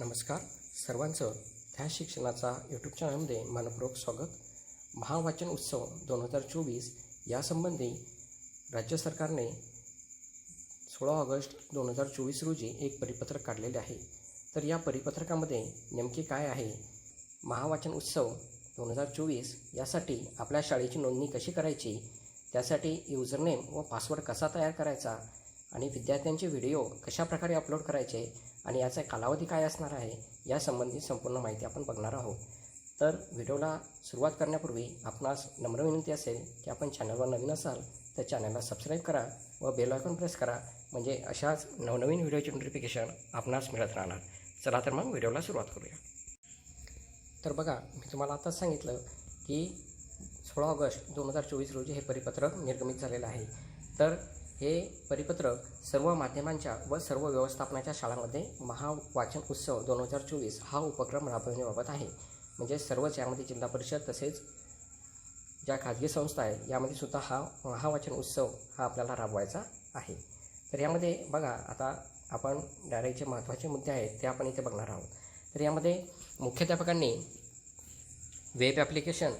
नमस्कार. सर्वांचं ध्या शिक्षणाचा यूट्यूब चॅनलमध्ये मनपूर्वक स्वागत. महावाचन उत्सव दोन हजार चोवीस यासंबंधी राज्य सरकारने सोळा ऑगस्ट दोन हजार चोवीस रोजी एक परिपत्रक काढलेले आहे. तर या परिपत्रकामध्ये नेमके काय आहे? महावाचन उत्सव दोन हजार चोवीस यासाठी आपल्या शाळेची नोंदणी कशी करायची? त्यासाठी युजरनेम व पासवर्ड कसा तयार करायचा? आणि विद्यार्थ्यांचे व्हिडिओ कशाप्रकारे अपलोड करायचे आणि याचा कालावधी काय असणार आहे यासंबंधी संपूर्ण माहिती आपण बघणार आहोत. तर व्हिडिओला सुरुवात करण्यापूर्वी आपणास नम्र विनंती असेल की आपण चॅनलवर नवीन असाल तर चॅनलला सबस्क्राईब करा व बेल आयकॉन प्रेस करा म्हणजे अशाच नवनवीन व्हिडिओचे नोटिफिकेशन आपणास मिळत राहणार. चला तर मग व्हिडिओला सुरुवात करूया. तर बघा मी तुम्हाला आताच सांगितलं की सोळा ऑगस्ट दोन हजार चोवीस रोजी हे परिपत्रक निर्गमित झालेलं आहे. तर हे परिपत्रक सर्व माध्यमांच्या व सर्व व्यवस्थापनाच्या शाळांमध्ये महावाचन उत्सव दोन हजार चोवीस हा उपक्रम राबवण्याबाबत आहे. म्हणजे सर्वच यामध्ये जिल्हा परिषद तसेच ज्या खाजगी संस्था आहे यामध्ये सुद्धा हा महावाचन उत्सव हा आपल्याला राबवायचा आहे. तर यामध्ये बघा आता आपण डायरेक्ट जे महत्त्वाचे मुद्दे आहेत ते आपण इथे बघणार आहोत. तर यामध्ये मुख्याध्यापकांनी वेब ॲप्लिकेशन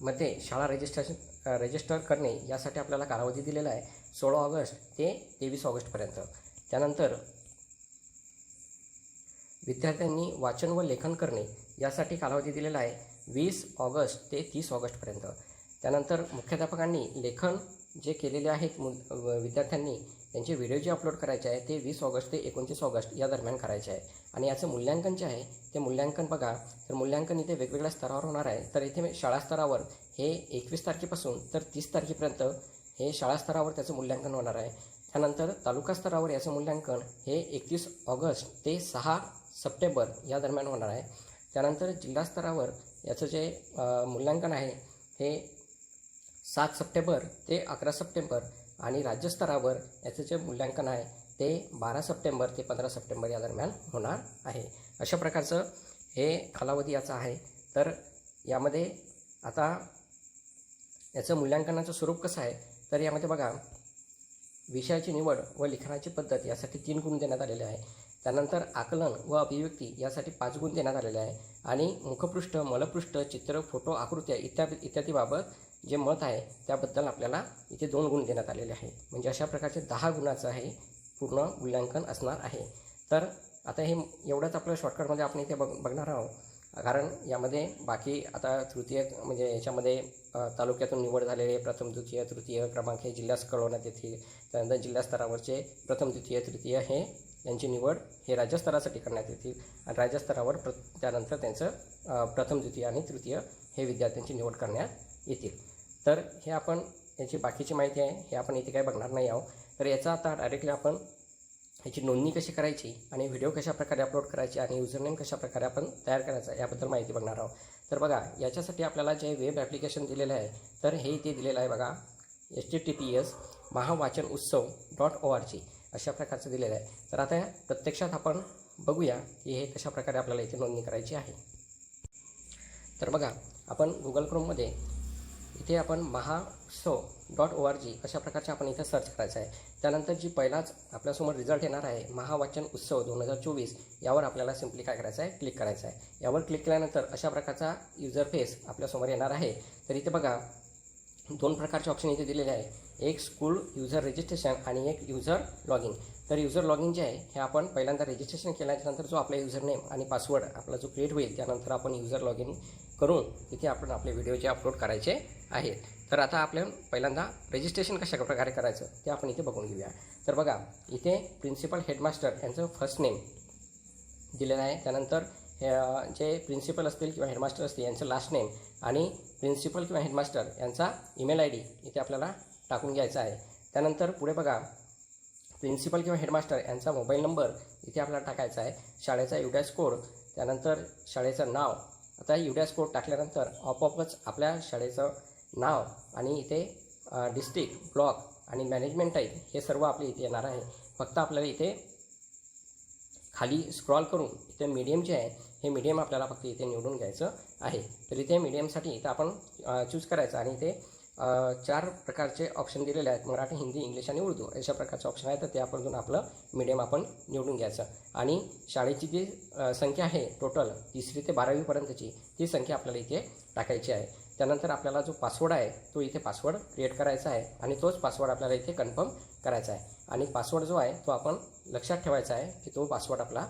मध्ये शाळा रजिस्ट्रेशन रजिस्टर करणे यासाठी आपल्याला कालावधी दिलेला आहे. सोळा ऑगस्ट ते तेवीस ऑगस्टपर्यंत त्यानंतर विद्यार्थ्यांनी वाचन व लेखन करणे यासाठी कालावधी दिलेला आहे. वीस ऑगस्ट ते तीस ऑगस्टपर्यंत त्यानंतर मुख्याध्यापकांनी लेखन जे केलेले आहेत मु व- विद्यार्थ्यांनी त्यांचे व्हिडिओ जे अपलोड करायचे आहे ते वीस ऑगस्ट ते एकोणतीस ऑगस्ट या दरम्यान करायचे आहे. आणि याचं मूल्यांकन जे आहे ते मूल्यांकन बघा. तर मूल्यांकन इथे वेगवेगळ्या स्तरावर होणार आहे. तर इथे शाळा स्तरावर हे एकवीस तारखेपासून तर तीस तारखेपर्यंत हे शाळा स्तरावर त्याचं मूल्यांकन होणार आहे. त्यानंतर तालुका स्तरावर याचं मूल्यांकन हे एकतीस ऑगस्ट ते सहा सप्टेंबर या दरम्यान होणार आहे. त्यानंतर जिल्हा स्तरावर याचं जे मूल्यांकन आहे हे सात सप्टेंबर ते अकरा सप्टेंबर आणि राज्यस्तरावर याचं जे मूल्यांकन आहे ते बारा सप्टेंबर ते पंधरा सप्टेंबर या दरम्यान होणार आहे. अशा प्रकारचं हे कालावधी याचा आहे. तर यामध्ये आता याचं मूल्यांकनाचं स्वरूप कसं आहे? तर यामध्ये बघा विषयाची निवड व लिखाणाची पद्धत यासाठी तीन गुण देण्यात आलेले आहे. त्यानंतर आकलन व अभिव्यक्ती यासाठी पाच गुण देण्यात आलेले आहे. आणि मुखपृष्ठ मलपृष्ठ चित्र फोटो आकृत्या इत्यादी इत्यादीबाबत जे मत आहे त्याबद्दल आपल्याला इथे दोन गुण देण्यात आलेले आहे म्हणजे अशा प्रकारचे दहा गुणाचं हे पूर्ण मूल्यांकन असणार आहे. तर आता हे एवढंच आपलं शॉर्टकटमध्ये आपण इथे बघ बघणार आहोत. कारण यामध्ये बाकी आता तृतीय म्हणजे याच्यामध्ये तालुक्यातून निवड झालेले प्रथम द्वितीय तृतीय क्रमांक हे जिल्ह्यास कळवण्यात येतील. त्यानंतर जिल्हा स्तरावरचे प्रथम द्वितीय तृतीय हे यांची निवड हे राज्यस्तरासाठी करण्यात येतील. आणि राज्यस्तरावर प्र त्यानंतर त्यांचं प्रथम द्वितीय आणि तृतीय हे विद्यार्थ्यांची निवड करण्यात येतील. तर हे आपण याची बाकीची माहिती आहे. हे आपण इथे काय बघणार नाही आहोत. तर याचा आता डायरेक्टली आपण याची नोंदणी कशी करायची आणि व्हिडिओ कशा प्रकारे अपलोड करायची आणि युजरनेम कशा प्रकारे आपण तयार करायचा याबद्दल माहिती बघणार आहोत. तर बघा याच्यासाठी आपल्याला जे वेब ॲप्लिकेशन दिलेलं आहे तर हे इथे दिलेलं आहे बघा H T T P S Mahavachan Utsav dot o R G अशा प्रकारचं दिलेलं आहे. तर आता प्रत्यक्षात आपण बघूया की हे कशा प्रकारे आपल्याला इथे नोंदणी करायची आहे. तर बघा आपण गुगल क्रोममध्ये इथे आपण महासो डॉट ओ आर जी अशा प्रकारचे आपण इथे सर्च करायचं आहे. त्यानंतर जी पहिलाच आपल्यासमोर रिझल्ट येणार आहे महावाचन उत्सव दोन हजार चोवीस यावर आपल्याला सिम्पली काय करायचं आहे? क्लिक करायचं आहे. यावर क्लिक केल्यानंतर अशा प्रकारचा युजर फेस आपल्यासमोर येणार आहे. तर इथे बघा दोन प्रकारचे ऑप्शन इथे दिलेले आहे. एक स्कूल युजर रजिस्ट्रेशन आणि एक युजर लॉगिन तर युजर लॉगिन जे आहे हे आपण पहिल्यांदा रजिस्ट्रेशन केल्याच्यानंतर जो आपला युजर नेम आणि पासवर्ड आपला जो क्रिएट होईल त्यानंतर आपण युजर लॉगिन करून तिथे आपण आपले व्हिडिओ जे अपलोड करायचे आहेत. तर आता आपल्या पहिल्यांदा रजिस्ट्रेशन कशा प्रकारे करायचं ते आपण इथे बघून घेऊया. तर बघा इथे प्रिन्सिपल हेडमास्टर यांचं फर्स्ट नेम दिलेलं आहे. त्यानंतर हे जे प्रिन्सिपल असतील किंवा हेडमास्टर असतील यांचं लास्ट नेम आणि प्रिन्सिपल किंवा हेडमास्टर यांचा ईमेल आय डी इथे आपल्याला टाकून घ्यायचा आहे. त्यानंतर पुढे बघा प्रिन्सिपल किंवा हेडमास्टर यांचा मोबाईल नंबर इथे आपल्याला टाकायचा आहे. शाळेचा युडॅस कोड त्यानंतर शाळेचं नाव. आता युडॅस कोड टाकल्यानंतर आपोआपच आपल्या शाळेचं नाव आणि इथे डिस्ट्रिक्ट ब्लॉक आणि मॅनेजमेंट टाईप हे सर्व आपले इथे येणार आहे. फक्त आपल्याला इथे खाली स्क्रॉल करून इथे मीडियम जे आहे हे मीडियम आपल्याला फक्त इथे निवडून घ्यायचं आहे. तर इथे मीडियमसाठी इथं आपण चूज करायचं आणि इथे चार प्रकारचे ऑप्शन दिलेले आहेत मराठी हिंदी इंग्लिश आणि उर्दू. अशा प्रकारचे ऑप्शन आहेत तर त्यामधून आपलं मीडियम आपण निवडून घ्यायचं. आणि शाळेची जी संख्या आहे टोटल तिसरी ते बारावीपर्यंतची ती संख्या आपल्याला इथे टाकायची आहे. त्यानंतर आपल्याला जो पासवर्ड आहे तो इथे पासवर्ड क्रिएट करायचा आहे आणि तोच पासवर्ड आपल्याला इथे कन्फर्म करायचा आहे. आणि पासवर्ड जो आहे तो आपण लक्षात ठेवायचा आहे की तो पासवर्ड आपला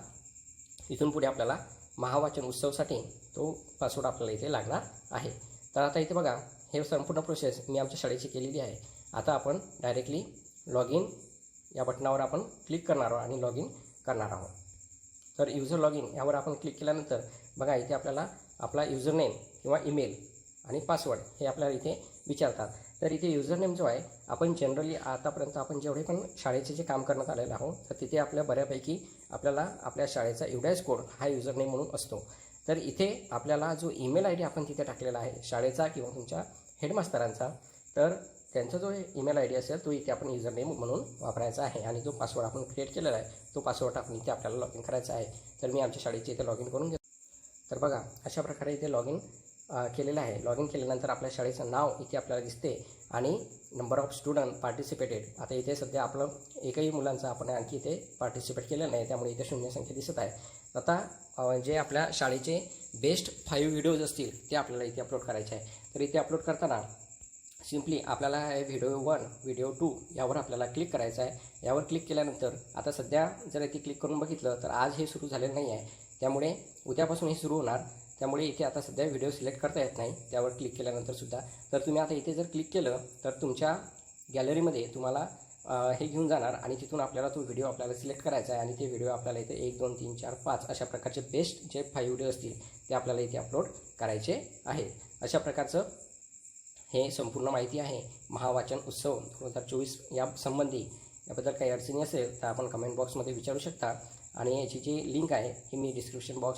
इथून पुढे आपल्याला महावाचन उत्सवसाठी तो पासवर्ड आपल्याला इथे लागणार आहे. तर आता इथे बघा हे संपूर्ण प्रोसेस मी आमच्या शाळेची केलेली आहे. आता आपण डायरेक्टली लॉग इन या बटनावर आपण क्लिक करणार आहोत आणि लॉग इन करणार आहोत. तर युजर लॉग इन यावर आपण क्लिक केल्यानंतर बघा इथे आपल्याला आपला युजर नेम किंवा ईमेल आणि पासवर्ड हे आपल्याला इथे विचारतात. तर इथे युजर नेम जो आहे आपण जनरली आतापर्यंत आपण जेवढे पण शाळेचे जे काम करण्यात आलेलं आहोत तर तिथे आपल्या बऱ्यापैकी आपल्याला आपल्या शाळेचा एवढाच कोड हा युजर नेम म्हणून असतो. तर इथे आपल्याला जो ईमेल आय डी आपण तिथे टाकलेला आहे शाळेचा किंवा तुमच्या हेडमास्तरांचा तर त्यांचा जो ईमेल आय डी असेल तो इथे आपण युजर नेम म्हणून वापरायचा आहे आणि जो पासवर्ड आपण क्रिएट केलेला आहे तो पासवर्ड आपण इथे आपल्याला लॉग इन करायचा आहे. तर मी आमच्या शाळेचे इथे लॉग इन करून घेतो. तर बघा अशा प्रकारे इथे लॉग इन केलेलं आहे. लॉग इन केल्यानंतर आपल्या शाळेचं नाव इथे आपल्याला दिसते आणि नंबर ऑफ स्टुडंट पार्टिसिपेटेड आता इथे सध्या आपलं एकही मुलांचं आपण आणखी इथे पार्टिसिपेट केलं नाही त्यामुळे इथे शून्य संख्या दिसत आहे. आता जे आपल्या शाळेचे बेस्ट फाईव्ह व्हिडिओज असतील ते आपल्याला इथे अपलोड करायचे आहे. तर इथे अपलोड करताना सिम्पली आपल्याला हे व्हिडिओ वन व्हिडिओ टू यावर आपल्याला क्लिक करायचं आहे. यावर क्लिक केल्यानंतर आता सध्या जर इथे क्लिक करून बघितलं तर आज हे सुरू झालेलं नाही आहे त्यामुळे उद्यापासून हे सुरू होणार. त्यामुळे इथे आता सध्या व्हिडिओ सिलेक्ट करता येत नाही. त्यावर क्लिक केल्यानंतरसुद्धा तर तुम्ही आता इथे जर क्लिक केलं तर तुमच्या गॅलरीमध्ये तुम्हाला हे घेऊन जाणार आणि तिथून आपल्याला तो व्हिडिओ आपल्याला सिलेक्ट करायचा आहे. आणि ते व्हिडिओ आपल्याला इथे एक दोन तीन चार पाच अशा प्रकारचे बेस्ट जे फाईव्ह व्हिडिओ असतील ते आपल्याला इथे अपलोड करायचे आहेत. अशा प्रकारचं हे संपूर्ण माहिती आहे. महावाचन उत्सव दोन हजार चोवीस या संबंधी. याबद्दल काही अडचणी असेल तर आपण कमेंट बॉक्समध्ये विचारू शकता. आणि याची जी लिंक आहे ही मी डिस्क्रिप्शन बॉक्स